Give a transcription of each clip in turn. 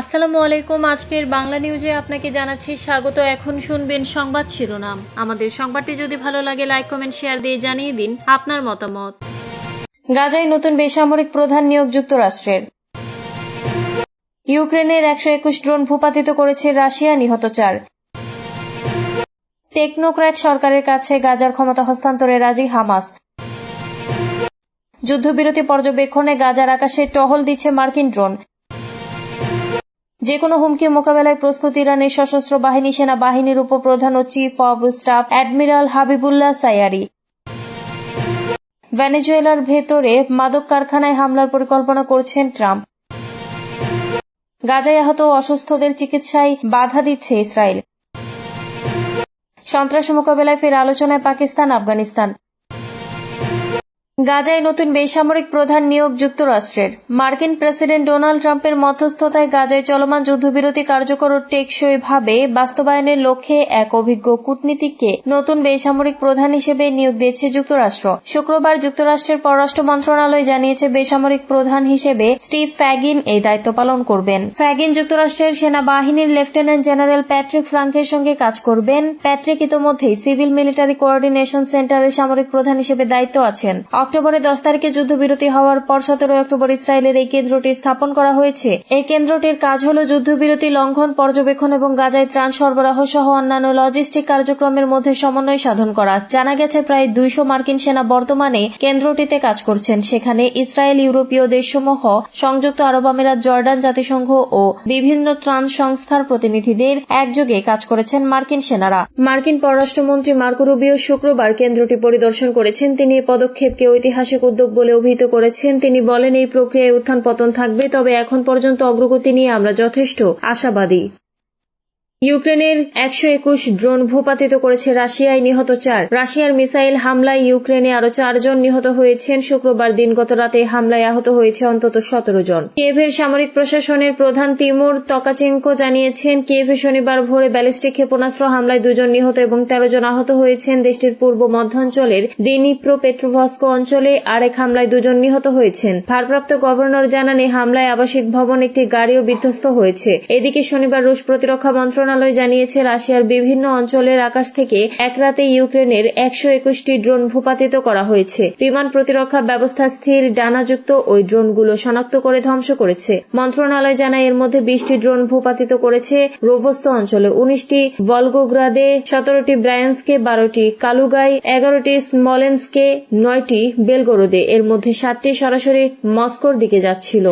আসসালামু আলাইকুম। আজকের বাংলা নিউজে আপনাকে জানাচ্ছি স্বাগত। এখন শুনবেন সংবাদ শিরোনাম। আমাদের সংবাদটি যদি ভালো লাগে লাইক কমেন্ট শেয়ার দিয়ে জানিয়ে দিন আপনার মতামত। গাজায় নতুন বেসামরিক প্রধান নিয়োগ যুক্তরাষ্ট্রের। ইউক্রেনের একশো একুশ ড্রোন ভূপাতিত করেছে রাশিয়া নিহত চার। টেকনোক্র্যাট সরকারের কাছে গাজার ক্ষমতা হস্তান্তরে রাজি হামাস। যুদ্ধবিরতি পর্যবেক্ষণে গাজার আকাশে টহল দিচ্ছে মার্কিন ড্রোন। যে কোনো হুমকি মোকাবেলায় প্রস্তুত ইরানের সশস্ত্র বাহিনী সেনা বাহিনীর উপপ্রধান ও chief of staff admiral Habibollah Sayyari ভেনেজুয়েলার ভেতরে মাদক কারখানায় হামলার পরিকল্পনা করছেন ট্রাম্প। গাজায় আহত অসুস্থদের চিকিৎসায় বাধা দিচ্ছে ইসরায়েল। সন্ত্রাস মোকাবেলায় ফের আলোচনায় পাকিস্তান, আফগানিস্তান। গাজায় নতুন বেসামরিক প্রধান নিয়োগ যুক্তরাষ্ট্রের। মার্কিন প্রেসিডেন্ট ডোনাল্ড ট্রাম্পের মধ্যস্থতায় গাজায় চলমান যুদ্ধবিরতি কার্যকর ও টেকসই ভাবে বাস্তবায়নের লক্ষ্যে এক অভিজ্ঞ কূটনীতিককে নতুন বেসামরিক প্রধান হিসেবে নিয়োগ দিয়েছে যুক্তরাষ্ট্র। শুক্রবার যুক্তরাষ্ট্রের পররাষ্ট্র মন্ত্রণালয় জানিয়েছে বেসামরিক প্রধান হিসেবে স্টিভ ফ্যাগিন এই দায়িত্ব পালন করবেন। ফ্যাগিন যুক্তরাষ্ট্রের সেনাবাহিনীর লেফটেন্যান্ট জেনারেল প্যাট্রিক ফ্রাঙ্কের সঙ্গে কাজ করবেন। প্যাট্রিক ইতোমধ্যেই সিভিল মিলিটারি কোঅর্ডিনেশন সেন্টারের সামরিক প্রধান হিসেবে দায়িত্ব আছেন। অক্টোবরে দশ তারিখে যুদ্ধবিরতি হওয়ার পর সতেরোই অক্টোবর ইসরায়েলের এই কেন্দ্রটি স্থাপন করা হয়েছে। এই কেন্দ্রটির কাজ হল যুদ্ধবিরতি লঙ্ঘন, পর্যবেক্ষণ এবং গাজায় ত্রাণ সরবরাহ সহ অন্যান্য লজিস্টিক কার্যক্রমের মধ্যে সমন্বয় সাধন করা। জানা গেছে প্রায় দুইশো মার্কিন সেনা বর্তমানে কেন্দ্রটিতে কাজ করছেন। সেখানে ইসরায়েল, ইউরোপীয় দেশসমূহ, সংযুক্ত আরব আমিরাত, জর্ডান জাতিসংঘ ও বিভিন্ন ত্রাণ সংস্থার প্রতিনিধিদের একযোগে কাজ করেছেন মার্কিন সেনারা। মার্কিন পররাষ্ট্রমন্ত্রী মার্কো রুবিও শুক্রবার কেন্দ্রটি পরিদর্শন করেছেন। তিনি এই পদক্ষেপকে ঐতিহাসিক উদ্যোগ বলে অভিহিত করেছেন। তিনি বলেন, এই প্রক্রিয়ায় উত্থান পতন থাকবে, তবে এখন পর্যন্ত অগ্রগতি নিয়ে আমরা যথেষ্ট আশাবাদী। ইউক্রেনের একশো একুশ ড্রোন ভূপাতিত করেছে রাশিয়ায় নিহত চার। রাশিয়ার মিসাইল হামলায় ইউক্রেনে আরও চারজন নিহত হয়েছেন। শুক্রবার দিন গত রাতে হামলায় আহত হয়েছে অন্তত সতেরো জন। কিয়েভের সামরিক প্রশাসনের প্রধান তিমুর তকাচেঙ্কো জানিয়েছেন, কিয়েভে শনিবার ভোরে ব্যালিস্টিক ক্ষেপণাস্ত্র হামলায় দুজন নিহত এবং তেরো জন আহত হয়েছেন। দেশটির পূর্ব মধ্যাঞ্চলের দিনিপ্রো পেট্রোভস্কো অঞ্চলে আরেক হামলায় দুজন নিহত হয়েছেন। ভারপ্রাপ্ত গভর্নর জানান এই হামলায় আবাসিক ভবন একটি গাড়িও বিধ্বস্ত হয়েছে। এদিকে শনিবার রুশ প্রতিরক্ষা মন্ত্রণালয় মন্ত্রণালয় জানিয়েছে, রাশিয়ার বিভিন্ন অঞ্চলের আকাশ থেকে এক রাতে ইউক্রেনের একশো একুশটি ড্রোন ভূপাতিত করা হয়েছে। বিমান প্রতিরক্ষা ব্যবস্থা স্থির, ডানাযুক্ত ওই ড্রোনগুলো শনাক্ত করে ধ্বংস করেছে। মন্ত্রণালয় জানায়, এর মধ্যে বিশটি ড্রোন ভূপাতিত করেছে। রোভস্ত অঞ্চলে উনিশটি, ভলগোগ্রাদে সতেরোটি ব্রায়ান্সকে বারোটি কালুগাই এগারোটি, স্মলেন্সকে নয়টি, বেলগোরোদে এর মধ্যে সাতটি সরাসরি মস্কোর দিকে যাচ্ছিল।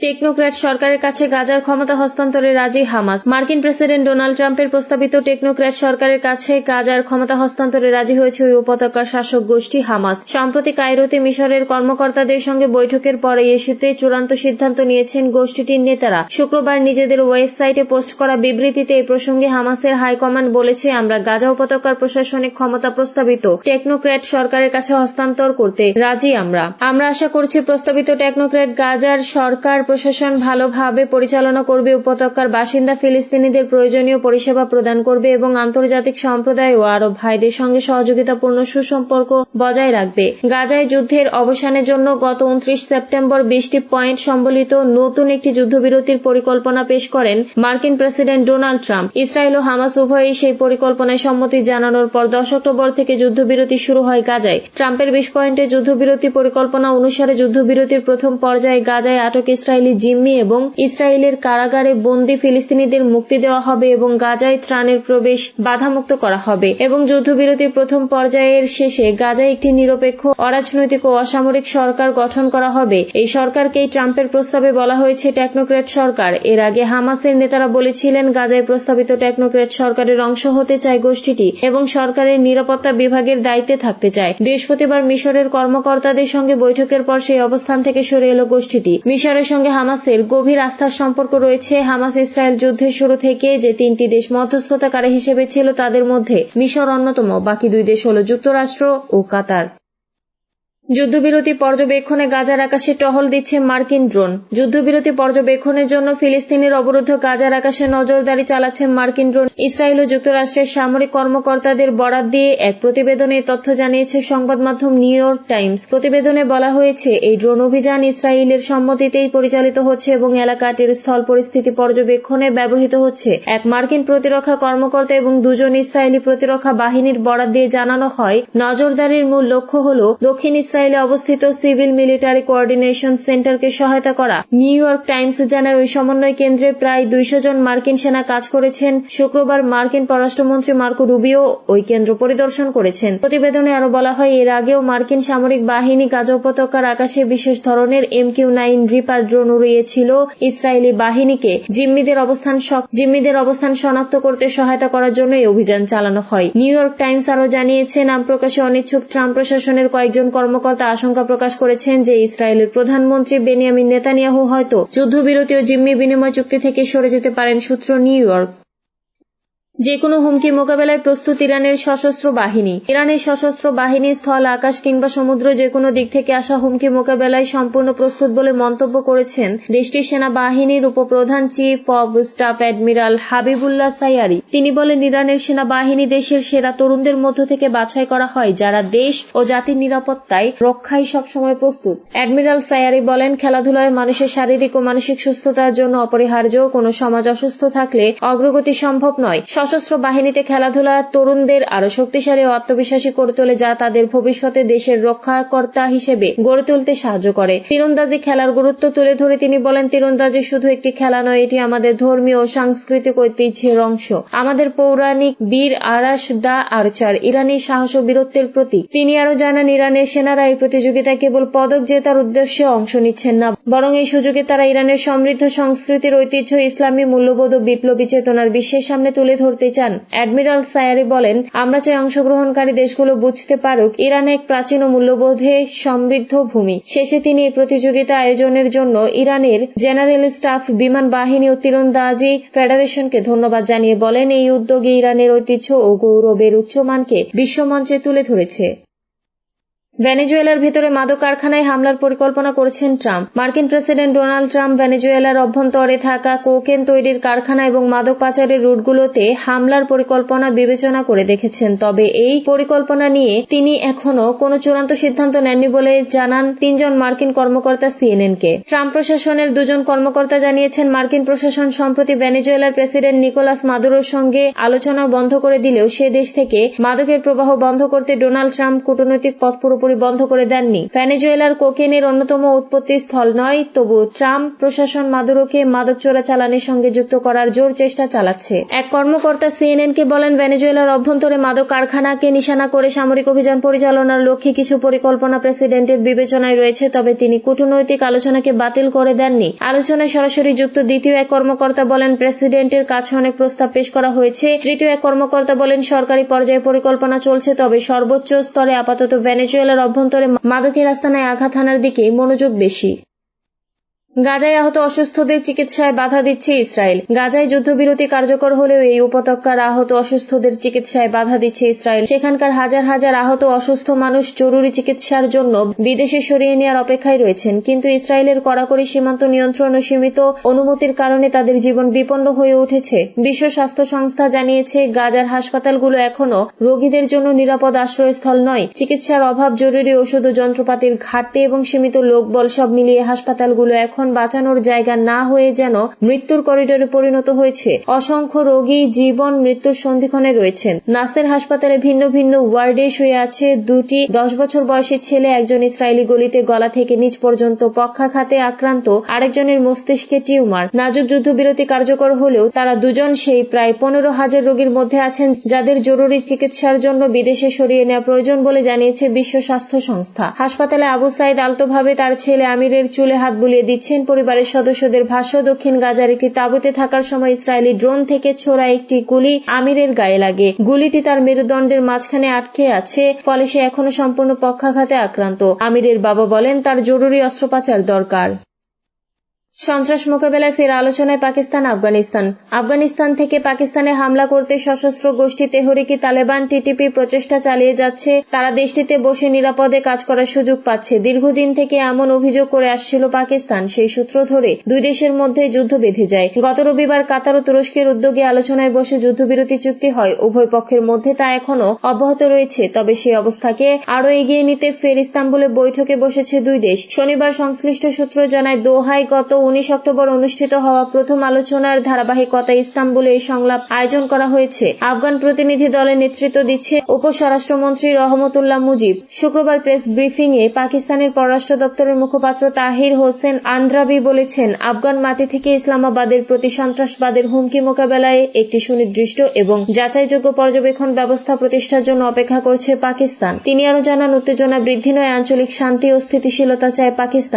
টেকনোক্র্যাট সরকারের কাছে গাজার ক্ষমতা হস্তান্তরে রাজি হামাস। মার্কিন প্রেসিডেন্ট ডোনাল্ড ট্রাম্পের প্রস্তাবিত টেকনোক্র্যাট সরকারের কাছে গাজার ক্ষমতা হস্তান্তরে রাজি হয়েছে ওই উপত্যকার শাসক গোষ্ঠী হামাস। সম্প্রতি কায়রোতে মিশরের কর্মকর্তাদের সঙ্গে বৈঠকের পরে ইস্যুতে চূড়ান্ত সিদ্ধান্ত নিয়েছেন গোষ্ঠীটির নেতারা। শুক্রবার নিজেদের ওয়েবসাইটে পোস্ট করা বিবৃতিতে এই প্রসঙ্গে হামাসের হাইকমান্ড বলেছে, আমরা গাজা উপত্যকার প্রশাসনিক ক্ষমতা প্রস্তাবিত টেকনোক্র্যাট সরকারের কাছে হস্তান্তর করতে রাজি আমরা। আমরা আশা করছি, প্রস্তাবিত টেকনোক্র্যাট গাজার সরকার প্রশাসন ভালোভাবে পরিচালনা করবে, উপত্যকার বাসিন্দা ফিলিস্তিনিদের প্রয়োজনীয় পরিষেবা প্রদান করবে এবং আন্তর্জাতিক সম্প্রদায় ও আরব ভাইদের সঙ্গে সহযোগিতাপূর্ণ সুসম্পর্ক বজায় রাখবে। গাজায় যুদ্ধের অবসানের জন্য গত উনত্রিশ সেপ্টেম্বর বিশটি পয়েন্ট সম্বলিত নতুন একটি যুদ্ধবিরতির পরিকল্পনা পেশ করেন মার্কিন প্রেসিডেন্ট ডোনাল্ড ট্রাম্প। ইসরায়েল ও হামাস উভয়ই সেই পরিকল্পনায় সম্মতি জানানোর পর দশ অক্টোবর থেকে যুদ্ধবিরতি শুরু হয় গাজায়। ট্রাম্পের বিশ পয়েন্টের যুদ্ধবিরতি পরিকল্পনা অনুসারে যুদ্ধবিরতির প্রথম পর্যায়ে গাজায় আটক ইসরায়েল ইসরায়েলি জিম্মি এবং ইসরায়েলের কারাগারে বন্দী ফিলিস্তিনিদের মুক্তি দেওয়া হবে এবং গাজায় ত্রাণের প্রবেশ বাধামুক্ত করা হবে এবং যুদ্ধবিরতির প্রথম পর্যায়ের শেষে গাজায় একটি নিরপেক্ষ, অরাজনৈতিক ও অসামরিক সরকার গঠন করা হবে। এই সরকারকেই ট্রাম্পের প্রস্তাবে বলা হয়েছে টেকনোক্রেট সরকার। এর আগে হামাসের নেতারা বলেছিলেন, গাজায় প্রস্তাবিত টেকনোক্রেট সরকারের অংশ হতে চায় গোষ্ঠীটি এবং সরকারের নিরাপত্তা বিভাগের দায়িত্বে থাকতে চায়। বৃহস্পতিবার মিশরের কর্মকর্তাদের সঙ্গে বৈঠকের পর সেই অবস্থান থেকে সরে এলো গোষ্ঠীটি। মিশরের সঙ্গে সঙ্গে হামাসের গভীর আস্থার সম্পর্ক রয়েছে। হামাস ইসরায়েল যুদ্ধের শুরু থেকে যে তিনটি দেশ মধ্যস্থতাকারী হিসেবে ছিল, তাদের মধ্যে মিশর অন্যতম। বাকি দুই দেশ হল যুক্তরাষ্ট্র ও কাতার। যুদ্ধবিরতি পর্যবেক্ষণে গাজার আকাশে টহল দিচ্ছে মার্কিন ড্রোন। যুদ্ধবিরতি পর্যবেক্ষণের জন্য ফিলিস্তিনের অবরুদ্ধ গাজার আকাশে নজরদারি চালাচ্ছে মার্কিন ড্রোন। ইসরায়েল ও যুক্তরাষ্ট্রের সামরিক কর্মকর্তাদের বরাত দিয়ে এক প্রতিবেদনে তথ্য জানিয়েছে সংবাদ মাধ্যম নিউ ইয়র্ক টাইমস। প্রতিবেদনে বলা হয়েছে, এই ড্রোন অভিযান ইসরায়েলের সম্মতিতেই পরিচালিত হচ্ছে এবং এলাকাটির স্থল পরিস্থিতি পর্যবেক্ষণে ব্যবহৃত হচ্ছে। এক মার্কিন প্রতিরক্ষা কর্মকর্তা এবং দুজন ইসরায়েলি প্রতিরক্ষা বাহিনীর বরাত দিয়ে জানানো হয়, নজরদারির মূল লক্ষ্য হল দক্ষিণ ইসরায়েলে অবস্থিত সিভিল মিলিটারি কোঅর্ডিনেশন সেন্টারকে সহায়তা করা। নিউ ইয়র্ক টাইমস জানায় ওই সমন্বয় কেন্দ্রে প্রায় দুইশো জন মার্কিন সেনা কাজ করেছেন। শুক্রবার মার্কিন পররাষ্ট্রমন্ত্রী মার্কো রুবিও ওই কেন্দ্র পরিদর্শন করেছেন। প্রতিবেদনে আরও বলা হয়, এর আগেও মার্কিন সামরিক বাহিনী গাজা উপত্যকার আকাশে বিশেষ ধরনের M Q nine Reaper drone উড়িয়েছিল। Israeli বাহিনীকে জিম্মিদের অবস্থান জিম্মিদের অবস্থান শনাক্ত করতে সহায়তা করার জন্য এই অভিযান চালানো হয়। নিউ ইয়র্ক টাইমস আরও জানিয়েছে, নাম প্রকাশে অনিচ্ছুক। ট্রাম্প প্রশাসনের কয়েকজন কর্মকর্তা আশঙ্কা প্রকাশ করেছেন যে ইসরায়েলের প্রধানমন্ত্রী বেনিয়ামিন নেতানিয়াহু হয়তো যুদ্ধবিরতি ও জিম্মি বিনিময় চুক্তি থেকে সরে যেতে পারেন সূত্র নিউ ইয়র্ক। যে কোনো হুমকি মোকাবেলায় প্রস্তুত ইরানের সশস্ত্র বাহিনী। ইরানের সশস্ত্র বাহিনী স্থল, আকাশ কিংবা সমুদ্র যে কোনো দিক থেকে আসা হুমকি মোকাবেলায় সম্পূর্ণ প্রস্তুত বলে মন্তব্য করেছেন দেশটির সেনাবাহিনীর উপপ্রধান chief of staff admiral Habibollah Sayyari. তিনি বলেন, ইরানের সেনাবাহিনী দেশের সেরা তরুণদের মধ্য থেকে বাছাই করা হয় যারা দেশ ও জাতির নিরাপত্তায় রক্ষায় সবসময় প্রস্তুত। অ্যাডমিরাল সাইয়ারি বলেন, খেলাধুলায় মানুষের শারীরিক ও মানসিক সুস্থতার জন্য অপরিহার্য, কোনো সমাজ অসুস্থ থাকলে অগ্রগতি সম্ভব নয়। সশস্ত্র বাহিনীতে খেলাধুলা, তরুণদের আরও শক্তিশালী ও আত্মবিশ্বাসী করে তোলে যা তাদের ভবিষ্যতে দেশের রক্ষাকর্তা হিসেবে গড়ে তুলতে সাহায্য করে। তীরন্দাজি খেলার গুরুত্ব তুলে ধরে তিনি বলেন, তীরন্দাজি শুধু একটি খেলা নয়, এটি আমাদের ধর্মীয় ও সাংস্কৃতিক ঐতিহ্যের অংশ। আমাদের পৌরাণিক বীর আরাস দা আর্চার, ইরানি সাহস ও বীরত্বের প্রতীক। তিনি আরও জানান, ইরানের সেনারা এই প্রতিযোগিতায় কেবল পদক জেতার উদ্দেশ্যে অংশ নিচ্ছেন না, বরং এই সুযোগে তারা ইরানের সমৃদ্ধ সংস্কৃতির ঐতিহ্য, ইসলামী মূল্যবোধ ও বিপ্লবী চেতনার বিশ্বের সামনে তুলে ধরতে করতে চান। অ্যাডমিরাল সায়ারি বলেন, আমরা চাই অংশগ্রহণকারী দেশগুলো বুঝতে পারুক, ইরান এক প্রাচীন ও মূল্যবোধে সমৃদ্ধ ভূমি। শেষে তিনি এই প্রতিযোগিতা আয়োজনের জন্য ইরানের জেনারেল স্টাফ, বিমান বাহিনী ও তীরন্দাজি ফেডারেশনকে ধন্যবাদ জানিয়ে বলেন, এই উদ্যোগে ইরানের ঐতিহ্য ও গৌরবের উচ্চমানকে বিশ্বমঞ্চে তুলে ধরেছে। ভেনেজুয়েলার ভেতরে মাদক কারখানায় হামলার পরিকল্পনা করেছেন ট্রাম্প। মার্কিন প্রেসিডেন্ট ডোনাল্ড ট্রাম্প ভেনেজুয়েলার অভ্যন্তরে থাকা কোকেন তৈরির কারখানা এবং মাদক পাচারের রুটগুলোতে হামলার পরিকল্পনা বিবেচনা করে দেখেছেন। তবে এই পরিকল্পনা নিয়ে তিনি এখনও কোনো চূড়ান্ত সিদ্ধান্ত নেননি বলে জানান তিনজন মার্কিন কর্মকর্তা সিএনএনকে। ট্রাম্প প্রশাসনের দুজন কর্মকর্তা জানিয়েছেন, মার্কিন প্রশাসন সম্প্রতি ভেনেজুয়েলার প্রেসিডেন্ট নিকোলাস মাদুরোর সঙ্গে আলোচনা বন্ধ করে দিলেও সে দেশ থেকে মাদকের প্রবাহ বন্ধ করতে ডোনাল্ড ট্রাম্প কূটনৈতিক পথ পুরোপুরি পুরোপুরি বন্ধ করে দেননি। ভেনেজুয়েলার কোকেনের অন্যতম উৎপত্তি স্থল নয়, তবু ট্রাম্প প্রশাসন মাদুরোকে মাদক চোরাচালানের সঙ্গে যুক্ত করার জোর চেষ্টা চালাচ্ছে। এক কর্মকর্তা সিএনএন কে বলেন, ভেনেজুয়েলার অভ্যন্তরে মাদক কারখানাকে নিশানা করে সামরিক অভিযান পরিচালনার লক্ষ্যে কিছু পরিকল্পনা প্রেসিডেন্টের বিবেচনায় রয়েছে, তবে তিনি কূটনৈতিক আলোচনাকে বাতিল করে দেননি। আলোচনায় সরাসরি যুক্ত দ্বিতীয় এক কর্মকর্তা বলেন, প্রেসিডেন্টের কাছে অনেক প্রস্তাব পেশ করা হয়েছে। তৃতীয় এক কর্মকর্তা বলেন, সরকারি পর্যায়ে পরিকল্পনা চলছে, তবে সর্বোচ্চ স্তরে আপাতত ভেনেজুয়েলার দেশের অভ্যন্তরে মাদকের আস্তানায় আঘাত হানার দিকে মনোযোগ বেশি। গাজায় আহত অসুস্থদের চিকিৎসায় বাধা দিচ্ছে ইসরায়েল। গাজায় যুদ্ধবিরতি কার্যকর হলেও এই উপত্যকার আহত অসুস্থদের চিকিৎসায় বাধা দিচ্ছে ইসরায়েল। সেখানকার হাজার হাজার আহত অসুস্থ মানুষ জরুরি চিকিৎসার জন্য বিদেশে সরিয়ে নেওয়ার অপেক্ষায় রয়েছেন। কিন্তু ইসরায়েলের কড়াকড়ি সীমান্ত নিয়ন্ত্রণ ও সীমিত অনুমতির কারণে তাদের জীবন বিপন্ন হয়ে উঠেছে। বিশ্ব স্বাস্থ্য সংস্থা জানিয়েছে, গাজার হাসপাতালগুলো এখনও রোগীদের জন্য নিরাপদ আশ্রয়স্থল নয়। চিকিৎসার অভাব, জরুরি ওষুধ ও যন্ত্রপাতির ঘাটতি এবং সীমিত লোকবল সব মিলিয়ে হাসপাতালগুলো এখন বাঁচানোর জায়গা না হয়ে যেন মৃত্যুর করিডোরে পরিণত হয়েছে। অসংখ্য রোগী জীবন মৃত্যুর সন্ধিক্ষণে রয়েছেন। নাসের হাসপাতালে ভিন্ন ভিন্ন ওয়ার্ডে শুয়ে আছে দুটি দশ বছর বয়সী ছেলে, একজন ইসরায়েলি গলিতে গলা থেকে নিচ পর্যন্ত পক্ষাঘাতে আক্রান্ত, আরেকজনের মস্তিষ্কে টিউমার। নাজুক যুদ্ধবিরতি কার্যকর হলেও তারা দুজন সেই প্রায় পনেরো হাজার রোগীর মধ্যে আছেন, যাদের জরুরি চিকিৎসার জন্য বিদেশে সরিয়ে নেওয়া প্রয়োজন বলে জানিয়েছে বিশ্ব স্বাস্থ্য সংস্থা। হাসপাতালে আবু সাইদ আলতোভাবে তার ছেলে আমিরের চুলে হাত বুলিয়ে দিচ্ছেন। মুসলিম পরিবারের সদস্যদের ভাষ্য, দক্ষিণ গাজার একটি তাঁবুতে থাকার সময় ইসরায়েলি ড্রোন থেকে ছোড়া একটি গুলি আমিরের গায়ে লাগে। গুলিটি তার মেরুদণ্ডের মাঝখানে আটকে আছে, ফলে সে এখনও সম্পূর্ণ পক্ষাঘাতে আক্রান্ত। আমিরের বাবা বলেন, তার জরুরি অস্ত্রোপাচার দরকার। সন্ত্রাস মোকাবেলায় ফের আলোচনায় পাকিস্তান, আফগানিস্তান। আফগানিস্তান থেকে পাকিস্তানে হামলা করতে সশস্ত্র গোষ্ঠী তেহরিকি তালেবান টিটিপি প্রচেষ্টা চালিয়ে যাচ্ছে। তারা দেশটিতে বসে নিরাপদে কাজ করার সুযোগ পাচ্ছে। দীর্ঘদিন থেকে এমন অভিযোগ করে আসছিল পাকিস্তান। সেই সূত্র ধরে দুই দেশের মধ্যে যুদ্ধ বেঁধে যায়। গত রবিবার কাতার ও তুরস্কের উদ্যোগে আলোচনায় বসে যুদ্ধবিরতি চুক্তি হয়। উভয় পক্ষের মধ্যে তা এখনও অব্যাহত রয়েছে। তবে সেই অবস্থাকে আরও এগিয়ে নিতে ফের ইস্তাম্বুলে বৈঠকে বসেছে দুই দেশ। শনিবার সংশ্লিষ্ট সূত্র জানায়, দোহায় গত উনিশ অক্টোবর অনুষ্ঠিত হওয়া প্রথম আলোচনার ধারাবাহিকতায় ইস্তাম্বুলে এই সংলাপ আয়োজন করা হয়েছে। আফগান প্রতিনিধি দলের নেতৃত্ব দিচ্ছে উপস্বরাষ্ট্রমন্ত্রী রহমতুল্লাহ মুজিব। শুক্রবার প্রেস ব্রিফিং এ পাকিস্তানের পররাষ্ট্র দপ্তরের মুখপাত্র তাহির হোসেন আন্দ্রাবি বলেছেন, আফগান মাটি থেকে ইসলামাবাদের প্রতি সন্ত্রাসবাদের হুমকি মোকাবেলায় একটি সুনির্দিষ্ট এবং যাচাইযোগ্য পর্যবেক্ষণ ব্যবস্থা প্রতিষ্ঠার জন্য অপেক্ষা করছে পাকিস্তান। তিনি আরও জানান, উত্তেজনা বৃদ্ধি নয়, আঞ্চলিক শান্তি ও স্থিতিশীলতা চায় পাকিস্তান।